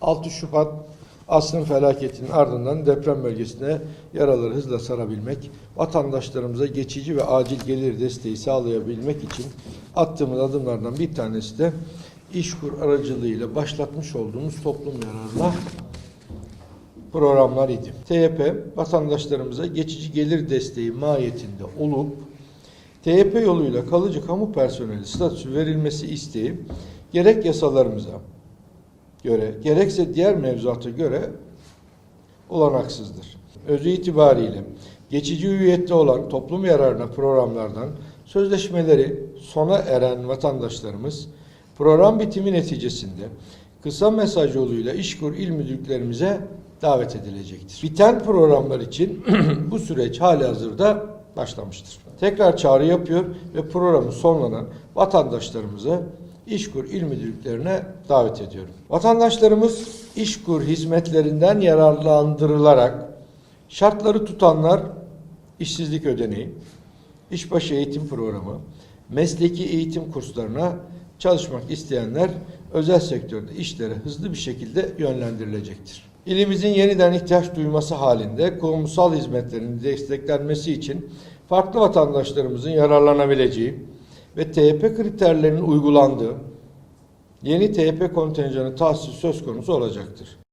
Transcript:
6 Şubat asrın felaketinin ardından deprem bölgesine yaraları hızla sarabilmek, vatandaşlarımıza geçici ve acil gelir desteği sağlayabilmek için attığımız adımlardan bir tanesi de İşkur aracılığıyla başlatmış olduğumuz toplum yararına programlar idi. TYP vatandaşlarımıza geçici gelir desteği mahiyetinde olup TYP yoluyla kalıcı kamu personeli statüsü verilmesi isteği gerek yasalarımıza göre gerekse diğer mevzuata göre olanaksızdır. Özü itibariyle geçici hüviyette olan toplum yararına programlardan sözleşmeleri sona eren vatandaşlarımız program bitimi neticesinde kısa mesaj yoluyla İşkur il müdürlüklerimize davet edilecektir. Biten programlar için bu süreç hali hazırda başlamıştır. Tekrar çağrı yapıyor ve programı sonlanan vatandaşlarımızı İşkur il müdürlüklerine davet ediyorum. Vatandaşlarımız İşkur hizmetlerinden yararlandırılarak şartları tutanlar işsizlik ödeneği, işbaşı eğitim programı, mesleki eğitim kurslarına çalışmak isteyenler özel sektörde işlere hızlı bir şekilde yönlendirilecektir. İlimizin yeniden ihtiyaç duyması halinde kurumsal hizmetlerin desteklenmesi için farklı vatandaşlarımızın yararlanabileceği ve TYP kriterlerinin uygulandığı yeni TYP kontenjanı tahsis söz konusu olacaktır.